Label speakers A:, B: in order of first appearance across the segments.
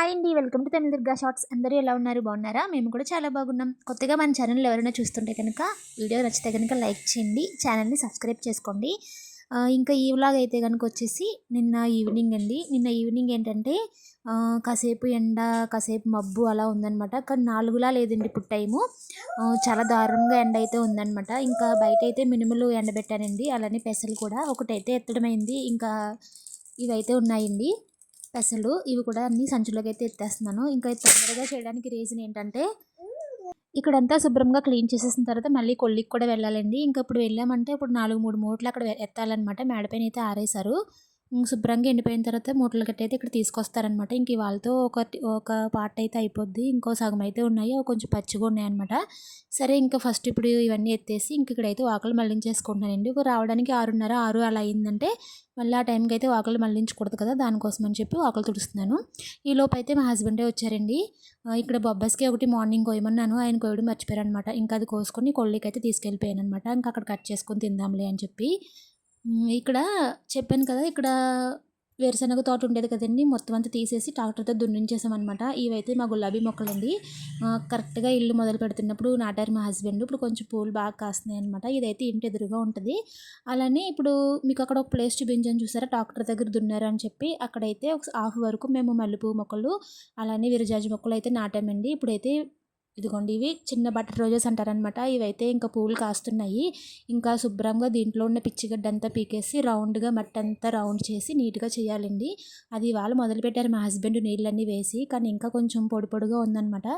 A: Hi అండి welcome to Tamil Durga shorts అందరూ ఎలా ఉన్నారు? బాగున్నారా? మేము కూడా చాలా బాగున్నాం. కొత్తగా మన ఛానల్ ఎవరైనా చూస్తుంటే కనుక వీడియో నచ్చితే కనుక లైక్ చేయండి ఛానల్ని సబ్స్క్రైబ్ చేసుకోండి. ఇంకా ఈ వ్లాగ్ అయితే కనుక వచ్చేసి నిన్న ఈవినింగ్ అండి. నిన్న ఈవినింగ్ ఏంటంటే కాసేపు ఎండ కాసేపు మబ్బు అలా ఉందన్నమాట. కానీ నాలుగులా లేదండి ఇప్పుడు టైము చాలా దారుణంగా ఎండ అయితే ఉందన్నమాట. ఇంకా బయట అయితే మినుములు ఎండబెట్టానండి. అలానే పెసలు కూడా. ఒకటైతే ఎత్తడమైంది. ఇంకా ఇవైతే ఉన్నాయండి. పెసలు ఇవి కూడా అన్ని సంచులోకి అయితే ఎత్తేస్తున్నాను. ఇంకా తొందరగా చేయడానికి రీజన్ ఏంటంటే ఇక్కడంతా శుభ్రంగా క్లీన్ చేసేసిన తర్వాత మళ్ళీ కొల్లికి కూడా వెళ్ళాలండి. ఇంకా ఇప్పుడు వెళ్ళామంటే ఇప్పుడు నాలుగు మూడు మూటలు అక్కడ ఎత్తాలన్నమాట. మేడపైన అయితే ఆరేశారు. శుభ్రంగా ఎండిపోయిన తర్వాత మూటలు కట్టయితే ఇక్కడ తీసుకొస్తారనమాట ఇంక వాళ్ళతో ఒక ఒక పార్ట్ అయితే అయిపోద్ది. ఇంకో సగం అయితే ఉన్నాయి. అవి కొంచెం పచ్చిగా ఉన్నాయన్నమాట. సరే ఇంకా ఫస్ట్ ఇప్పుడు ఇవన్నీ ఎత్తేసి ఇంక ఇక్కడైతే వాకలు మళ్ళించేసుకుంటున్నానండి. ఒక రావడానికి ఆరున్నర ఆరు అలా అయిందంటే మళ్ళీ ఆ టైంకి అయితే వాకలు మళ్ళించకూడదు కదా. దానికోసం అని చెప్పి వాకలు తుడుస్తున్నాను. ఈ లోపు అయితే మా హస్బెండే వచ్చారండి. ఇక్కడ బొబ్బస్కి ఒకటి మార్నింగ్ కోయమన్నాను ఆయన కోయడం మర్చిపోయారనమాట ఇంకా అది కోసుకొని కొల్లికి అయితే తీసుకెళ్ళిపోయాను అనమాట ఇంకా అక్కడ కట్ చేసుకొని తిందాంలే అని చెప్పి ఇక్కడ చెప్పాను కదా ఇక్కడ వేరుశనగ తోట ఉండేది కదండి. మొత్తం అంతా తీసేసి ట్రాక్టర్తో దున్నించేసామన్నమాట. ఇవైతే మా గులాబీ మొక్కలు అండి కరెక్ట్గా ఇల్లు మొదలు పెడుతున్నప్పుడు నాటారు మా హస్బెండ్. ఇప్పుడు కొంచెం పూలు బాగా కాస్తున్నాయి అనమాట ఇదైతే ఇంటి ఎదురుగా ఉంటుంది. అలానే ఇప్పుడు మీకు అక్కడ ఒక ప్లేస్ చూపించాను చూసారా? ట్రాక్టర్ దగ్గర దున్నారు అని చెప్పి అక్కడైతే ఒక హాఫ్ వరకు మేము మల్లెపూ మొక్కలు అలానే విరజాజి మొక్కలు అయితే నాటామండి. ఇప్పుడైతే ఇదిగోండి ఇవి చిన్న బటర్ రోజెస్ అంటారనమాట ఇవైతే ఇంకా పూలు కాస్తున్నాయి. ఇంకా శుభ్రంగా దీంట్లో ఉన్న పిచ్చిగడ్డ అంతా పీకేసి రౌండ్గా మట్టి అంతా రౌండ్ చేసి నీట్గా చేయాలండి. అది ఇవాళ మొదలుపెట్టారు మా హస్బెండ్ నీళ్ళన్నీ వేసి. కానీ ఇంకా కొంచెం పొడి పొడిగా ఉందన్నమాట.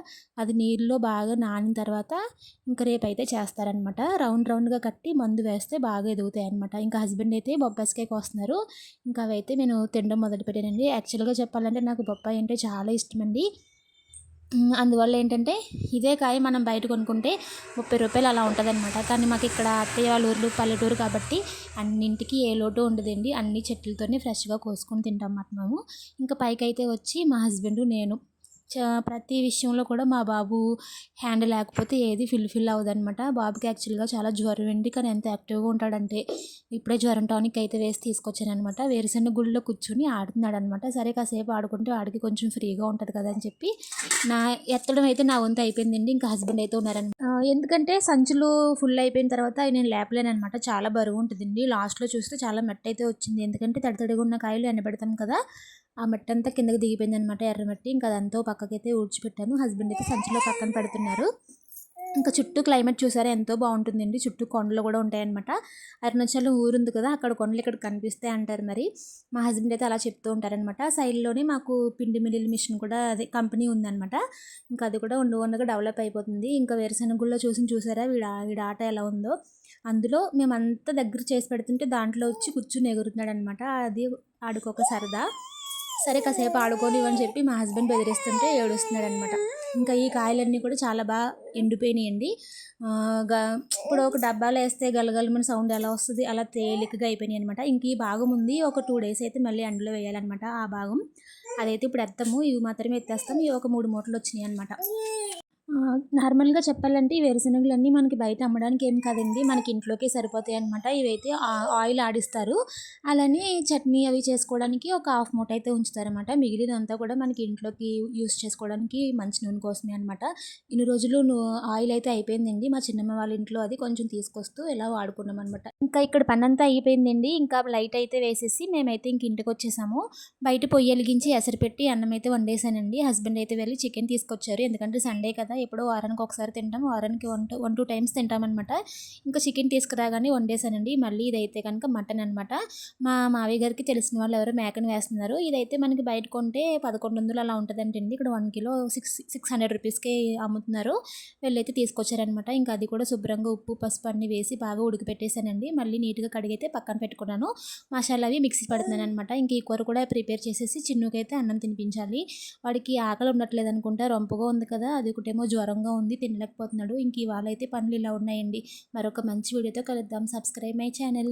A: అది నీళ్ళలో బాగా నానిన తర్వాత ఇంకా రేపు అయితే చేస్తారనమాట రౌండ్ రౌండ్గా కట్టి మందు వేస్తే బాగా ఎదుగుతాయి అనమాట ఇంకా హస్బెండ్ అయితే బొబ్బాయికాయ కోస్తున్నారు. ఇంకా అవైతే నేను తినడం మొదలుపెట్టానండి. యాక్చువల్గా చెప్పాలంటే నాకు బొప్పాయి అంటే చాలా ఇష్టమండి. అందువల్ల ఏంటంటే ఇదే కాయ మనం బయట కొనుక్కుంటే ముప్పై రూపాయలు అలా ఉంటుందన్నమాట. కానీ మాకు ఇక్కడ అత్తయ్య వాళ్ళ ఊర్లు పల్లెటూరు కాబట్టి అన్నింటికి ఏ లోటు ఉండదండి. అన్ని చెట్లతోనే ఫ్రెష్గా కోసుకొని తింటాం అన్నమాట మేము ఇంకా పైకి అయితే వచ్చి మా హస్బెండ్ నేను. ప్రతి విషయంలో కూడా మా బాబు హ్యాండ్ లేకపోతే ఏది ఫిల్ ఫిల్ అవ్వదన్నమాట. బాబుకి యాక్చువల్గా చాలా జ్వరం అండి. కానీ ఎంత యాక్టివ్గా ఉంటాడంటే ఇప్పుడే జ్వరం టానిక్ అయితే వేసి తీసుకొచ్చాను అనమాట వేరుశెనగ గుడిలో కూర్చొని ఆడుతున్నాడు అనమాట సరే కాసేపు ఆడుకుంటే ఆడికి కొంచెం ఫ్రీగా ఉంటుంది కదా అని చెప్పి నా ఎత్తడం అయితే నా వంతు అయిపోయిందండి. ఇంకా హస్బెండ్ అయితే ఉన్నారనమాట ఎందుకంటే సంచులు ఫుల్ అయిపోయిన తర్వాత నేను లేపలేను అనమాట చాలా బరువు ఉంటుందండి. లాస్ట్లో చూస్తే చాలా మెట్ట అయితే వచ్చింది. ఎందుకంటే తడితడిగా ఉన్న కాయలు ఎండబెడతాం కదా. ఆ మట్టి అంతా కిందకి దిగిపోయింది అనమాట ఎర్రమట్టి ఇంకా అదంతా పక్కకైతే ఊడ్చిపెట్టాను. హస్బెండ్ అయితే సంచిలో పక్కన పెడుతున్నారు. ఇంకా చుట్టూ క్లైమేట్ చూసారా? ఎంతో బాగుంటుందండి. చుట్టూ కొండలు కూడా ఉంటాయన్నమాట. అరుణాచలం ఊరు ఉంది కదా అక్కడ కొండలు ఇక్కడ కనిపిస్తాయి అంటారు మరి. మా హస్బెండ్ అయితే అలా చెప్తూ ఉంటారనమాట సైడ్లోనే మాకు పిండి మిడిల్ మిషన్ కూడా అదే కంపెనీ ఉందన్నమాట. ఇంకా అది కూడా ఉండు ఉండగా డెవలప్ అయిపోతుంది. ఇంకా వేరుశనగుల్లో చూసి చూసారా? వీడ వీడ ఆట ఎలా ఉందో. అందులో మేమంతా దగ్గర చేసి పెడుతుంటే దాంట్లో వచ్చి కూర్చుని ఎగురుతున్నాడు అనమాట అది ఆడుకోక సరదా. సరే కాసేపు ఆడుకోనివ్వని అని చెప్పి మా హస్బెండ్ బెదిరిస్తుంటే ఏడుస్తున్నాడు అనమాట ఇంకా ఈ కాయలన్నీ కూడా చాలా బాగా ఎండిపోయినాయండి. ఇప్పుడు ఒక డబ్బాలో వేస్తే గలగలమని సౌండ్ ఎలా వస్తుంది అలా తేలికగా అయిపోయినాయి అనమాట ఇంక ఈ భాగం ఉంది ఒక టూ డేస్ అయితే మళ్ళీ ఎండలో వేయాలన్నమాట ఆ భాగం. అదైతే ఇప్పుడు ఎత్తాము ఇవి మాత్రమే ఎత్తేస్తాం ఇవి ఒక మూడు మూటలు వచ్చినాయి అనమాట నార్మల్గా చెప్పాలంటే ఈ వేరుశనగలన్నీ మనకి బయట అమ్మడానికి ఏం కాదండి. మనకి ఇంట్లోకే సరిపోతాయి అనమాట ఇవైతే ఆ- ఆయిల్ ఆడిస్తారు అలానే చట్నీ అవి చేసుకోవడానికి ఒక హాఫ్ మూట అయితే ఉంచుతారనమాట మిగిలినంతా కూడా మనకి ఇంట్లోకి యూస్ చేసుకోవడానికి మంచి నూనె కోసమే అనమాట ఇన్ని రోజులు ఆయిల్ అయితే అయిపోయిందండి. మా చిన్నమ్మ వాళ్ళ ఇంట్లో అది కొంచెం తీసుకొస్తూ ఇలా వాడుకున్నాం అనమాట ఇంకా ఇక్కడ పని అంతా అయిపోయిందండి. ఇంకా లైట్ అయితే వేసేసి మేమైతే ఇంక ఇంటికి వచ్చేసాము. బయట పొయ్యి వెలిగించి ఎసరు పెట్టి అన్నం అయితే వండేసానండి. హస్బెండ్ అయితే వెళ్ళి చికెన్ తీసుకొచ్చారు. ఎందుకంటే సండే కదా ఎప్పుడో వారానికి ఒకసారి తింటాం వారానికి one two one two times తింటామన్నమాట. ఇంకా చికెన్ తీసుకురాగానే వండేసానండి మళ్ళీ ఇదైతే కనుక మటన్ అనమాట మా మావయ్య గారికి తెలిసిన వాళ్ళు ఎవరో మేకను వేస్తున్నారు. ఇదైతే మనకి బయట కొంటే పదకొండు వందలు అలా ఉంటుందంటండి. ఇక్కడ one kilo six six hundred రూపీస్కి అమ్ముతున్నారు. వెళ్ళైతే తీసుకొచ్చారనమాట ఇంకా అది కూడా శుభ్రంగా ఉప్పు పసుపు అన్ని వేసి బాగా ఉడికిపెట్టేశానండి. మళ్ళీ నీట్గా కడిగైతే పక్కన పెట్టుకున్నాను. మసాలా అవి మిక్సీ పడుతున్నాను అనమాట ఇంక ఈ కూర కూడా ప్రిపేర్ చేసేసి చిన్నుకైతే అన్నం తినిపించాలి. వాడికి ఆకలి ఉండట్లేదు అనుకుంటా. రొంపుగా ఉంది కదా అది ఒకటేమో జ్వరంగా ఉంది తినలేకపోతున్నాడు. ఇంక ఇవాళ అయితే పనులు ఇలా ఉన్నాయండి. మరొక మంచి వీడియోతో కలుద్దాం. Subscribe my channel.